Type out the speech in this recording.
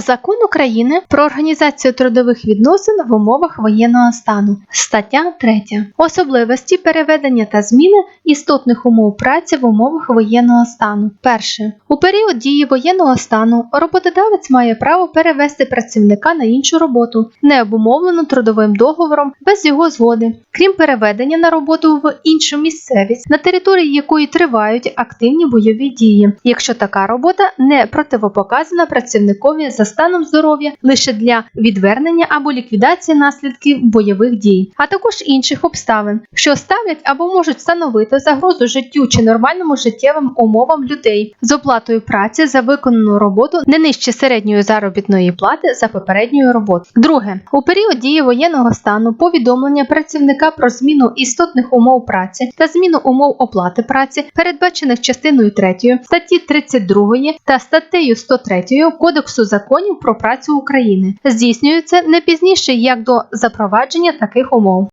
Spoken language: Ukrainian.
Закон України про організацію трудових відносин в умовах воєнного стану. Стаття 3. Особливості переведення та зміни істотних умов праці в умовах воєнного стану. Перше. У період дії воєнного стану роботодавець має право перевести працівника на іншу роботу, не обумовлену трудовим договором без його згоди, крім переведення на роботу в іншу місцевість, на території якої тривають активні бойові дії, якщо така робота не противопоказана працівникові за станом здоров'я лише для відвернення або ліквідації наслідків бойових дій, а також інших обставин, що ставлять або можуть становити загрозу життю чи нормальному життєвим умовам людей з оплатою праці за виконану роботу не нижче середньої заробітної плати за попередньою роботою. Друге, у період дії воєнного стану повідомлення працівника про зміну істотних умов праці та зміну умов оплати праці, передбачених частиною 3 статті 32 та статтею 103 Кодексу законів про працю України, здійснюється не пізніше як до запровадження таких умов.